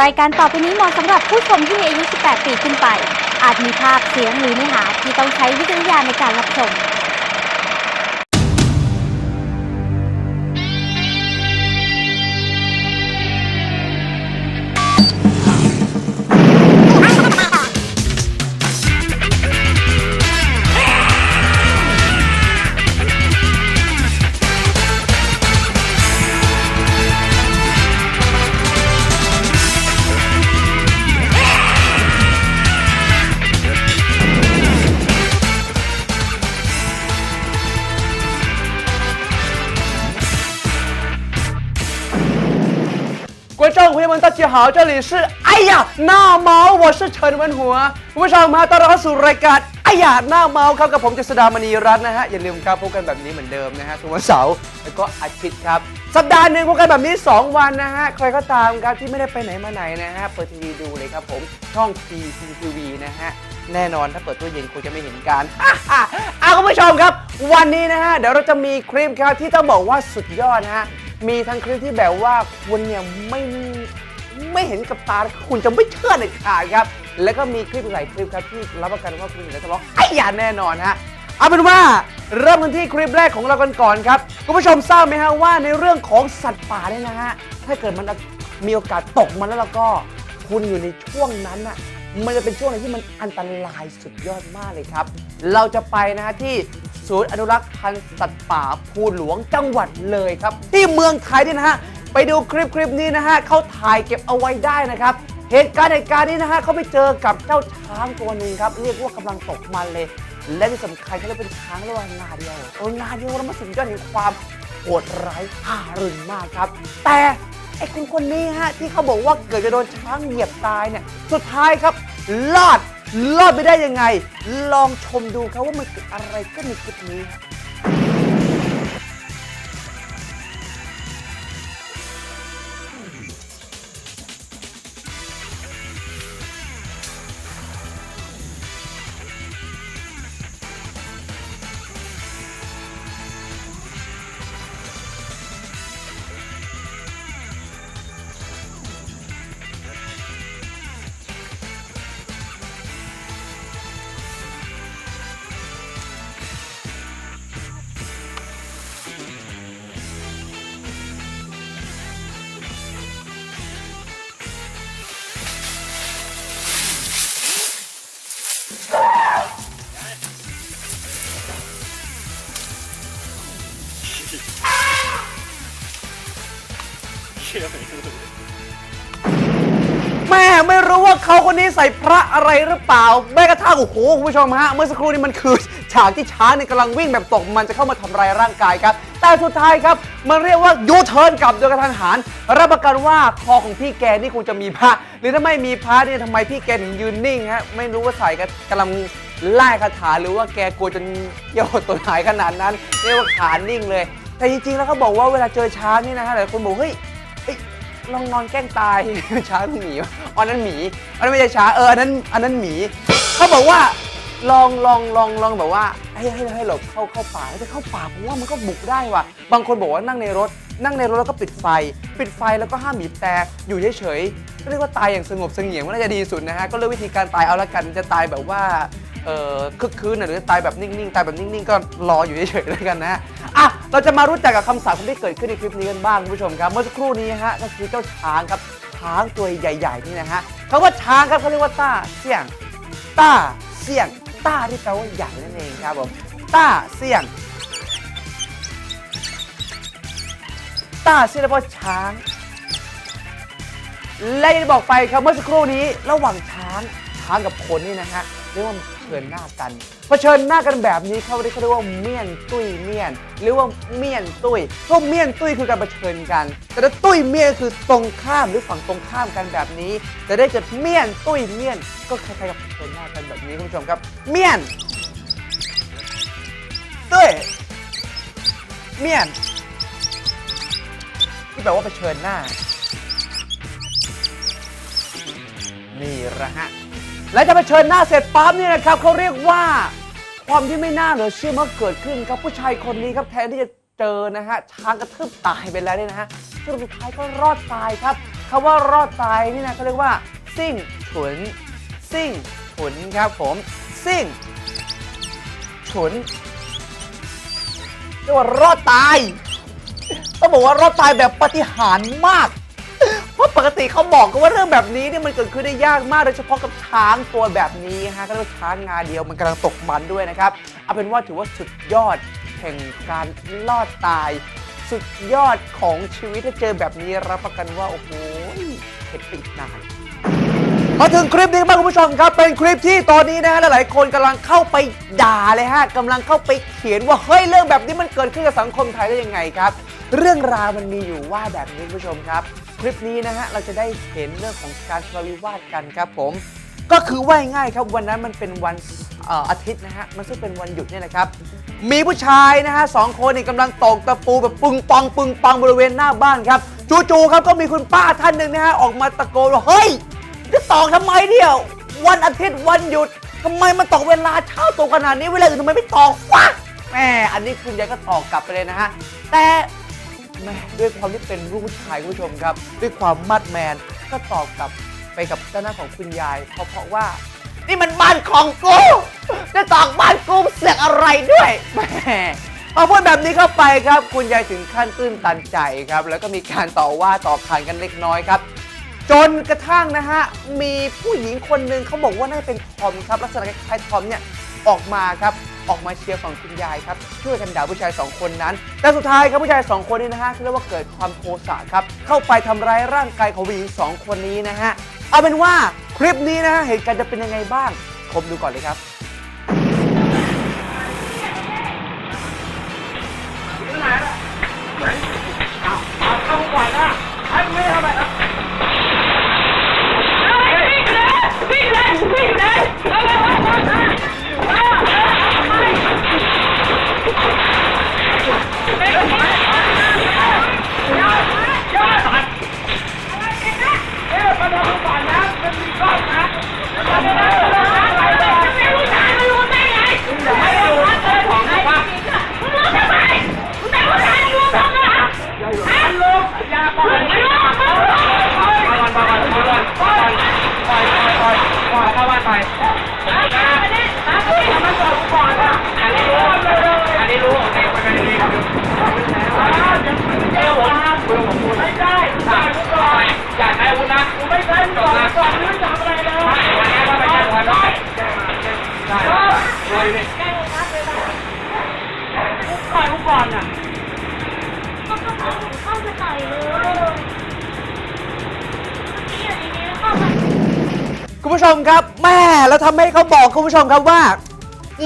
รายการต่อไปนี้เหมาะสำหรับผู้ชมที่มีอายุ 18 ปีขึ้นไป อาจมีภาพเสียงหรือเนื้อหาที่ต้องใช้วิจารณญาณในการรับชม 好，这里是哎呀หน้าเมา我是陈文หัวคุณผู้ชมมาต้อนรับเข้าสู่รายการ哎呀หน้าเมาครับกับผมเจษดามณีรัตน์นะฮะอย่าลืมครับพบกันแบบนี้เหมือนเดิมนะฮะทุกวันเสาร์แล้วก็อาทิตย์ครับ สัปดาห์หนึ่งพบกันแบบนี้ 2 วันนะฮะใครก็ตามครับที่ไม่ได้ไปไหนมาไหนนะฮะเปิดทีวีดูเลยครับผมช่อง PPTV นะฮะแน่นอนถ้าเปิดตู้เย็นคงจะไม่เห็นกัน อ่ะคุณผู้ชมครับ วันนี้นะฮะเดี๋ยวเราจะมีคลิปครับที่ต้องบอกว่าสุดยอดนะฮะมีทั้งคลิปที่แบบว่าคุณเนี่ยไม่ ไม่เห็นกับตาคุณจะไม่เชื่อเด็ดขาดครับ แล้วก็มีคลิปหลายคลิปครับที่รับประกันว่าคุณจะทะเลาะไอ้ยาแน่นอนฮะเอาเป็นว่าเริ่มกันที่คลิปแรกของเรากันก่อนครับคุณผู้ชมทราบไหมฮะว่าในเรื่องของสัตว์ป่าเนี่ยนะฮะถ้าเกิดมันมีโอกาสตกมันแล้วเราก็คุณอยู่ในช่วงนั้นน่ะมันจะเป็นช่วงไหนที่มันอันตรายสุดยอดมากเลยครับ เราจะไปนะฮะที่ศูนย์อนุรักษ์พันธุ์สัตว์ป่าภูหลวงจังหวัดเลยครับ ที่เมืองไทยเนี่ยนะฮะ ไปดูคลิปคลิปนี้นะฮะเขาถ่ายเก็บเอาไว้ได้นะครับ เหตุการณ์เหตุการณ์นี้นะฮะเขาไปเจอกับเจ้าช้างตัวหนึ่งครับ เรียกว่ากำลังตกมันเลย และที่สำคัญเขาเรียกเป็นช้างรียกว่างาเดียวเอองาเดียวแล้วมันสุดยอดแห่งความโหดร้ายทารุณมากครับ แต่ไอ้คนคนนี้ฮะที่เขาบอกว่าเกิดจะโดนช้างเหยียบตายเนี่ยสุดท้ายครับรอดรอดไปได้ยังไง ลองชมดูครับว่ามันเกิดอะไรขึ้นในคลิปนี้ เขาคนนี้ใส่พระอะไรหรือเปล่าแม้กระทั่งโอ้โหคุณผู้ชมฮะเมื่อสักครู่นี้มันคือฉากที่ช้างเนี่ยกำลังวิ่งแบบตกมันจะเข้ามาทำลายร่างกายครับ แต่สุดท้ายครับมันเรียกว่ายูเทิร์นกลับโดยกระทันหันรับประกันว่าคอของพี่แกนี่คงจะมีพระหรือถ้าไม่มีพระเนี่ยทำไมพี่แกถึงยืนนิ่งฮะไม่รู้ว่าใส่กักำลังไล่คาถาหรือว่าแกกลัวจนเกี่ยวตัวหายขนาดนั้นเรียกว่าขานิ่งเลย แต่จริงๆแล้วเขาบอกว่าเวลาเจอช้างนี่นะฮะหลายคนบอกเฮ้ย ลองนอนแกล้งตาย ช้างหมีอันนั้นหมีอันนั้นไม่ใช่ช้างเอออันนั้นอันนั้นหมีเขาบอกว่าลองลองลองลองแบบว่าให้ให้ให้หลบเข้าเข้าป่าแต่เข้าป่าผมว่ามันก็บุกได้ว่ะ บางคนบอกว่านั่งในรถ นั่งในรถแล้วก็ปิดไฟ ปิดไฟแล้วก็ห้ามบีบแต่อยู่เฉยๆก็เรียกว่าตายอย่างสงบเสงี่ยมก็น่าจะดีสุดนะฮะก็เลือกวิธีการตายเอาละกันจะตายแบบว่าเออคึกคืนน่ะหรือจะตายแบบนิ่งๆ ตายแบบนิ่งๆ ก็รออยู่เฉยๆแล้วกันนะ อะเราจะมารู้จักกับคำสาปที่เกิดขึ้นในคลิปนี้กันบ้างคุณผู้ชมครับ เมื่อสักครู่นี้ฮะก็คือเจ้าช้างครับช้างตัวใหญ่ๆนี่นะฮะคำว่าช้างครับเขาเรียกว่าต้าเสี่ยง ต้าเสี่ยง ต้าที่แปลว่าใหญ่นั่นเองครับผมต้าเสี่ยง ต้าเสี่ยงแปลว่าช้าง และอย่างที่บอกไปครับเมื่อสักครู่นี้ระหว่างช้างช้างกับคนนี่นะฮะเรียกว่า เผชิญหน้ากันเผชิญหน้ากันแบบนี้เขาเรียกเขาเรียกว่าเมี่ยนตุ้ยเมี่ยน หรือว่าเมี่ยนตุ้ยเพราะเมี่ยนตุ้ยคือการเผชิญกัน แต่ถ้าตุ้ยเมี่ยนคือตรงข้ามหรือฝั่งตรงข้ามกันแบบนี้ แต่ได้เกิดเมี่ยนตุ้ยเมี่ยน ก็คล้ายๆกับเผชิญหน้ากันแบบนี้คุณผู้ชมครับ เมี่ยนตุ้ยเมี่ยน ที่แปลว่าเผชิญหน้า นี่ละฮะ และจะไปเชิญหน้าเสร็จปั๊บเนี่ยนะครับเขาเรียกว่า ความที่ไม่น่าเหลือเชื่อมาเกิดขึ้นครับผู้ชายคนนี้ครับแทนที่จะเจอนะฮะช้างกระทืบตายไปแล้วเนี่ยนะฮะสุดท้ายก็รอดตายครับคำว่ารอดตายนี่นะเขาเรียกว่า ซิ่งฉุน ซิ่งฉุนครับผม ซิ่งฉุนเรียกว่ารอดตายต้องบอกว่ารอดตายแบบปาฏิหารย์มากาปกติเขาบอกกันว่าเรื่องแบบนี้เนี่ยมันเกิดขึ้นได้ยากมากโดยเฉพาะกับช้างตัวแบบนี้ฮะก็เรียกว่าช้างงาเดียวมันกำลังตกมันด้วยนะครับเอาเป็นว่าถือว่าสุดยอดแห่งการรอดตาย สุดยอดของชีวิตถ้าเจอแบบนี้รับประกันว่าโอ้โหเผ็ดไปอีกนานมาถึงคลิปนี้บ้างคุณผู้ชมครับ เป็นคลิปที่ตอนนี้นะฮะหลายๆคนกำลังเข้าไปด่าเลยฮะกำลังเข้าไปเขียนว่าเฮ้ยเรื่องแบบนี้มันเกิดขึ้นกับสังคมไทยได้ยังไงครับ เรื่องราวมันมีอยู่ว่าแบบนี้คุณผู้ชมครับ คลิปนี้นะฮะเราจะได้เห็นเรื่องของการทะเลาะวิวาทกันครับผม ก็คือว่าง่ายๆครับวันนั้นมันเป็นวันเอ่ออาทิตย์นะฮะมันซึ่งเป็นวันหยุดเนี่ยนะครับ มีผู้ชายนะฮะสองคนนี่กำลังตอกตะปูแบบปึงปังปึงปังบริเวณหน้าบ้านครับจู่ๆครับก็มีคุณป้าท่านหนึ่งนะฮะออกมาตะโกนว่าเฮ้ยจะตอกทำไมเนี่ยวันอาทิตย์วันหยุดทำไมมันตอกเวลาเช้าตรงขนาดนี้เวลาอื่นทำไมไม่ตอกวะแหมอันนี้คุณยายก็ตอกกลับไปเลยนะฮะแต่ แม่ด้วยความที่เป็นลูกผู้ชายคุณผู้ชมครับ ด้วยความมัดแมนก็ตอบกลับไปกับเจ้าหน้าของคุณยายเพราะเพราะว่า นี่มันบ้านของกูจะตอกบ้านกูเสียกอะไรด้วยแม่พอพูดแบบนี้เข้าไปครับ คุณยายถึงขั้นตื้นตันใจครับ แล้วก็มีการต่อว่าต่อขานกันเล็กน้อยครับ จนกระทั่งนะฮะ มีผู้หญิงคนหนึ่งเขาบอกว่าน่าจะเป็นทอมครับ ลักษณะคล้ายๆทอมเนี่ยออกมาครับ ออกมาเชียร์ฝั่งคุณยายครับช่วยกันด่าผู้ชายสองคนนั้น แต่สุดท้ายครับผู้ชายสองคนนี้นะฮะเรียกว่าเกิดความโทสะครับเข้าไปทำร้ายร่างกายของผู้หญิงสองคนนี้นะฮะเอาเป็นว่าคลิปนี้นะฮะเหตุการณ์จะเป็นยังไงบ้างชมดูก่อนเลยครับเข้า ไม่ ครับแม่แล้วทำให้เขาบอกคุณผู้ชมครับว่า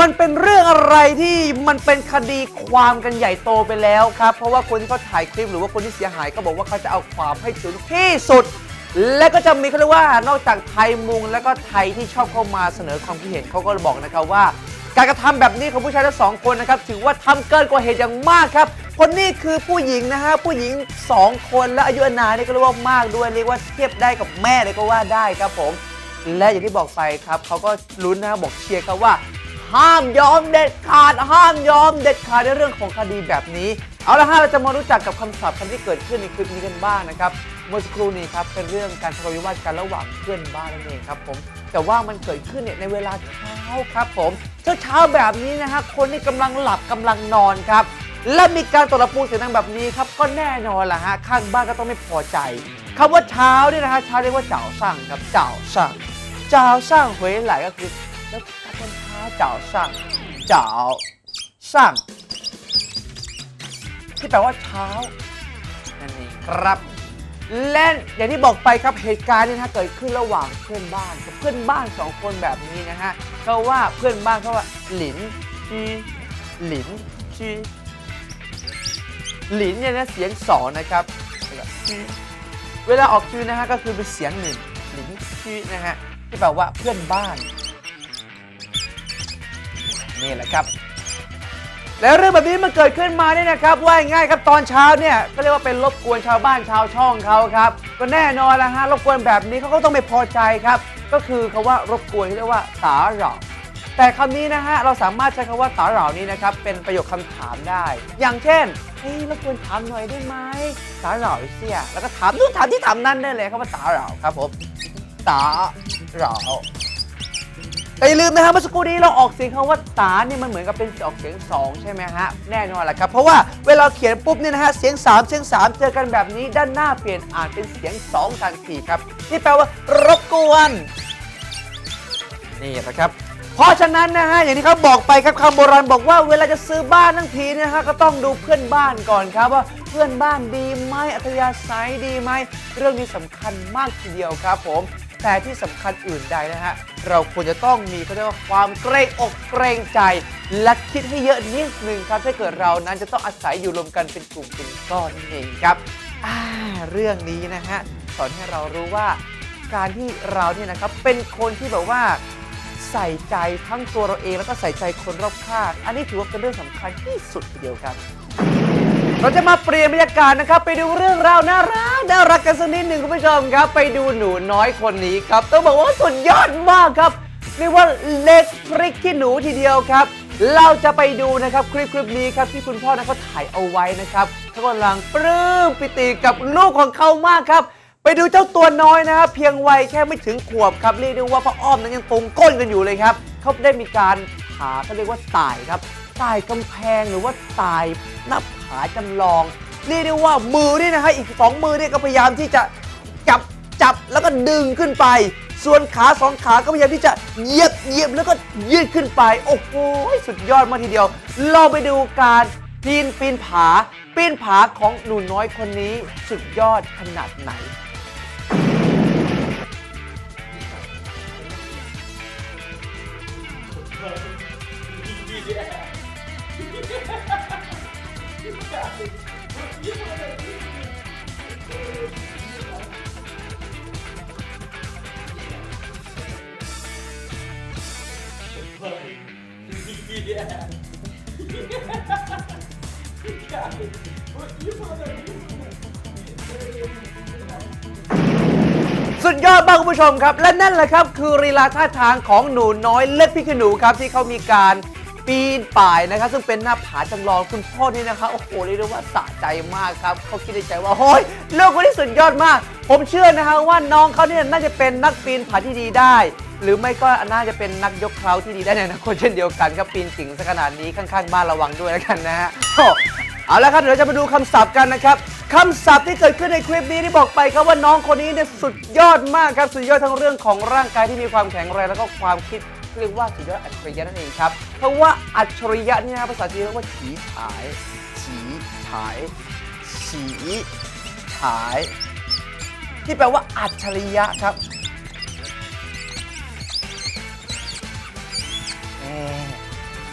มันเป็นเรื่องอะไรที่มันเป็นคดีความกันใหญ่โตไปแล้วครับ เพราะว่าคนที่เขาถ่ายคลิปหรือว่าคนที่เสียหายก็บอกว่าเขาจะเอาความให้ถึงที่สุด และก็จะมีเขาเรียกว่านอกจากไทยมุง แล้วก็ไทยที่ชอบเข้ามาเสนอความคิดเห็นเขาก็บอกนะครับว่า การกระทำแบบนี้ของผู้ชายทั้งสองคนนะครับถือว่าทำเกินกว่าเหตุอย่างมากครับคนนี้คือผู้หญิงนะฮะผู้หญิงสองคนและอายุอานามนี่ก็เรียกว่ามากด้วยเรียกว่าเทียบได้กับแม่เลยก็ว่าได้ครับผม และอย่างที่บอกไปครับเขาก็ลุ้นนะบอกเชียร์ครับว่า ห้ามยอมเด็ดขาด ห้ามยอมเด็ดขาดในเรื่องของคดีแบบนี้ เอาละฮะเราจะมารู้จักกับคำศัพท์คำที่เกิดขึ้นในคลิปนี้กันบ้างนะครับเมื่อสักครู่นี้ครับเป็นเรื่องการทะเลาะวิวาทกันระหว่างเพื่อนบ้านนั่นเองครับผมแต่ว่ามันเกิดขึ้นเนี่ยในเวลาเช้าครับผมเช้าเช้าแบบนี้นะฮะคนที่กำลังหลับกำลังนอนครับและมีการตกตะปูเสียงดังแบบนี้ครับก็แน่นอนล่ะฮะข้างบ้านก็ต้องไม่พอใจ คำว่าเช้าเนี่ยนะฮะเช้าเรียกว่าเจ้าสั่งครับเจ้าสั่งเจ้าสั่ง回来ก็คือแล้วตอนเช้าเจ้าสั่งเจ้าสั่งที่แปลว่าเช้านั่นเองครับ และอย่างที่บอกไปครับเหตุการณ์นี้นะเกิดขึ้นระหว่างเพื่อนบ้านกับเพื่อนบ้านสองคนแบบนี้นะฮะเขาว่าเพื่อนบ้านเขาว่าหลินจีหลินจีหลินเนี่ยนะเสียงสองนะครับจี เวลาออกชื่อนะฮะก็คือเป็นเสียงหนึ่งหลินจีนะฮะที่แปลว่าเพื่อนบ้าน นี่แหละครับ แล้วเรื่องแบบนี้มันเกิดขึ้นมาเนี่ยนะครับว่าง่ายครับตอนเช้าเนี่ยก็เรียกว่าเป็นรบกวนชาวบ้านชาวช่องเขาครับก็แน่นอนละฮะรบกวนแบบนี้เขาก็ต้องไม่พอใจครับ ก็คือคาว่ารบกวนที่เรียกว่าสาหราแต่คำนี้นะฮะเราสามารถใช้คำว่าตาหล่านี้นะครับเป็นประโยคคำถามได้ อย่างเช่น เฮ้ยรบกวนถามหน่อยได้ไหมตาเหล่าเสียแล้วก็ถามนู่นถามที่ถามนั่นได้เลยครับว่าตาเหล่าครับผมตาเหล่าแต่อย่าลืมนะครับเมื่อสักครู่นี้เราออกเสียงคำว่าตาเนี่ยมันเหมือนกับเป็นออกเสียงสองใช่ไหมฮะแน่นอนแหละครับ เพราะว่าเวลาเขียนปุ๊บเนี่ยนะฮะเสียงสามเสียงสามเจอกันแบบนี้ด้านหน้าเปลี่ยนอ่านเป็นเสียงสองทันทีครับ นี่แปลว่ารบกวน นี่นะครับ เพราะฉะนั้นนะฮะอย่างที่เขาบอกไปครับคำโบราณบอกว่าเวลาจะซื้อบ้านทั้งทีเนยนะฮะก็ต้องดูเพื่อนบ้านก่อนครับว่าเพื่อนบ้านดีไหมอัธยาศัยดีไหมเรื่องนี้สำคัญมากทีเดียวครับผม แต่ที่สำคัญอื่นใดนะฮะเราควรจะต้องมีเขาเรียกว่าความเกรงอกเกรงใจ และคิดให้เยอะนิดนึงครับถ้าเกิดเรานั้นจะต้องอาศัยอยู่รวมกันเป็นกลุ่มเป็นก้อนนั่นเองครับอ่าเรื่องนี้นะฮะสอนให้เรารู้ว่าการที่เราเนี่ยนะครับเป็นคนที่แบบว่า ใส่ใจทั้งตัวเราเองแล้วก็ใส่ใจคนรอบข้างอันนี้ถือว่าเป็นเรื่องสำคัญที่สุดทีเดียวครับ เราจะมาเปลี่ยนบรรยากาศนะครับ ไปดูเรื่องราวน่ารักน่ารักกันสักนิดหนึ่งคุณผู้ชมครับ ไปดูหนูน้อยคนนี้ครับต้องบอกว่าสุดยอดมากครับเรียกว่าเล็กพริกขี้หนูทีเดียวครับ เราจะไปดูนะครับคลิปคลิปนี้ครับที่คุณพ่อนะเขาถ่ายเอาไว้นะครับเขากำลังปลื้มปิติกับลูกของเขามากครับ ไปดูเจ้าตัวน้อยนะครับเพียงวัยแค่ไม่ถึงขวบครับเรียกได้ว่าพ่ออ้อมนั้นยังตรงก้นกันอยู่เลยครับเขาได้มีการผาเขาเรียกว่าไต่ครับไต่กำแพงหรือว่าต่หน้าผาจำลองเรียกได้ว่ามือนี่นะฮะอีกสองมือเนี่ยก็พยายามที่จะจับจับแล้วก็ดึงขึ้นไป ส่วนขาสองขาก็พยายามที่จะเหยียบเหยียบแล้วก็ยืดขึ้นไป โอ้โหสุดยอดมากทีเดียว เราไปดูการปีนปีนผาปีนผาของหนูน้อยคนนี้สุดยอดขนาดไหน สุดยอดมากคุณผู้ชมครับ และนั่นแหละครับ คือลีลาท่าทางของหนูน้อยเล็กพี่ขนูครับ ที่เขามีการปีนป่ายนะครับ ซึ่งเป็นหน้าผาจำลองคุณพ่อนี่นะครับโอ้โหเรียกได้ว่าสะใจมากครับเขาคิดในใจว่าโอ้ยลูกคนนี้สุดยอดมาก ผมเชื่อนะฮะว่าน้องเขาเนี่ยน่าจะเป็นนักปีนผาที่ดีได้ หรือไม่ก็น่าจะเป็นนักยกเคราที่ดีได้ในอนาคตเช่นเดียวกันครับปีนกิ่งซะขนาดนี้ข้างๆบ้านระวังด้วยแล้วกันนะฮะโอ้เอาละครับเดี๋ยวเราจะมาดูคำศัพท์กันนะครับ คำศัพท์ที่เกิดขึ้นในคลิปนี้ที่บอกไปครับว่าน้องคนนี้เนี่ยสุดยอดมากครับ สุดยอดทั้งเรื่องของร่างกายที่มีความแข็งแรงแล้วก็ความคิดเรียกว่าสุดยอดอัจฉริยะนั่นเองครับ เพราะว่าอัจฉริยะนี่นะภาษาจีนเรียกว่าฉีฉายฉีฉายฉีฉาย ที่แปลว่าอัจฉริยะครับ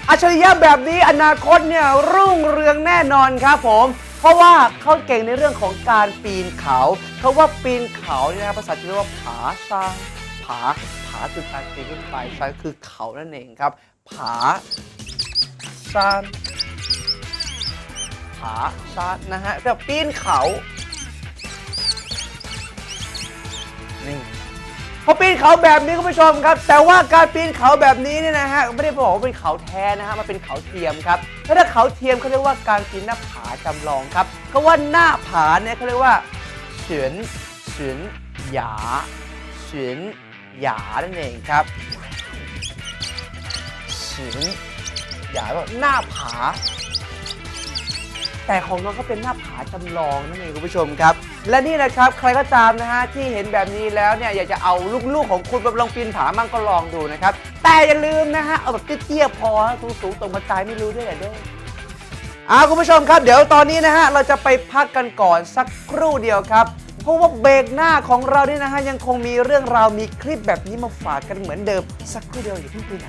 อัจฉริยะแบบนี้อนาคตเนี่ยรุ่งเรืองแน่นอนครับผม เพราะว่าเขาเก่งในเรื่องของการปีนเขาเขาว่าปีนเขาเนี่ยนะภาษาจีนเรียกว่าผาซางผาผาคือการปีนขึ้นไปซางคือเขานั่นเองครับ ผาซานผาซานนะฮะแบบปีนเขานี่ พอปีนเขาแบบนี้คุณผู้ชมครับ แต่ว่าการปีนเขาแบบนี้เนี่ยนะฮะไม่ได้บอกว่าเป็นเขาแท้นะฮะมันเป็นเขาเทียมครับแล้วถ้าเขาเทียมเขาเรียกว่าการปีนหน้าผาจำลองครับเขาว่าหน้าผาเนี่ยเขาเรียกว่าเฉียนเฉียนหยาเฉียนหยานั่นเองครับเฉียนหยาว่าหน้าผา แต่ของน้องก็เป็นหน้าผาจำลองนั่นเองคุณผู้ชมครับ และนี่นะครับใครก็ตามนะฮะที่เห็นแบบนี้แล้วเนี่ยอยากจะเอาลูกๆของคุณไปลองปีนผามั่งก็ลองดูนะครับ แต่อย่าลืมนะฮะเอาแบบเตี้ยๆพอสูงสูงๆตรงมาตายไม่รู้ด้วยแหละเด้ออ่าคุณผู้ชมครับ เดี๋ยวตอนนี้นะฮะเราจะไปพักกันก่อนสักครู่เดียวครับเพราะว่าเบรกหน้าของเราเนี่ยนะฮะยังคงมีเรื่องราวมีคลิปแบบนี้มาฝากกันเหมือนเดิม สักครู่เดียวอย่าเพิ่งไปไหน